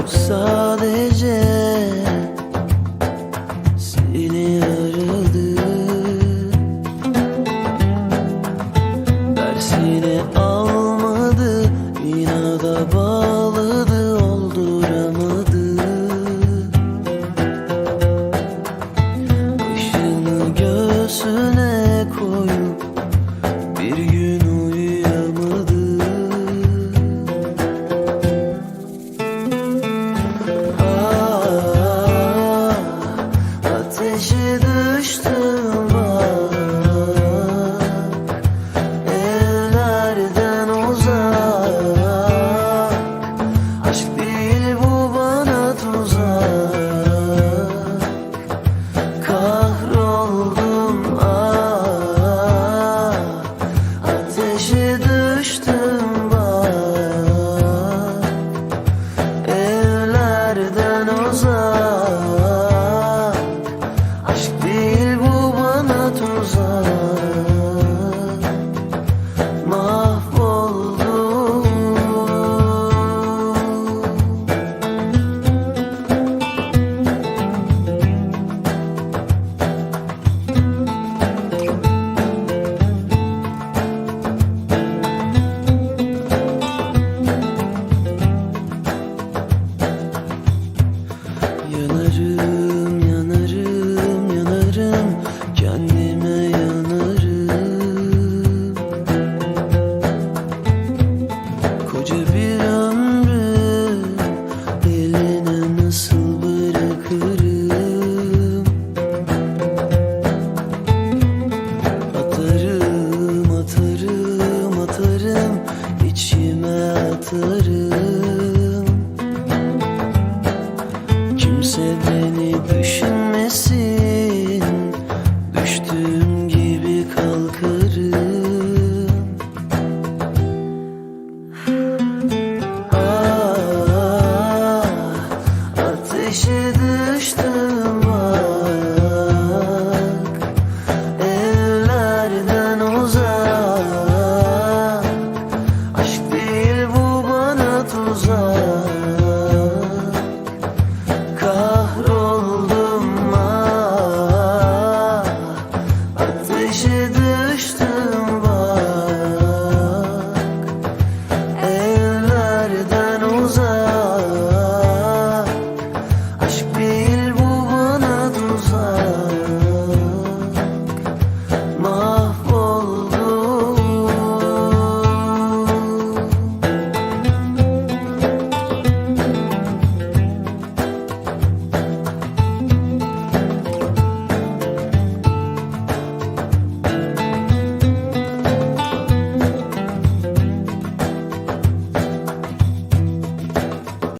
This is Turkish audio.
kalp sadece seni aradı. Dersini almadı inada bağladı olduramadı. Işını göğsüne hayatları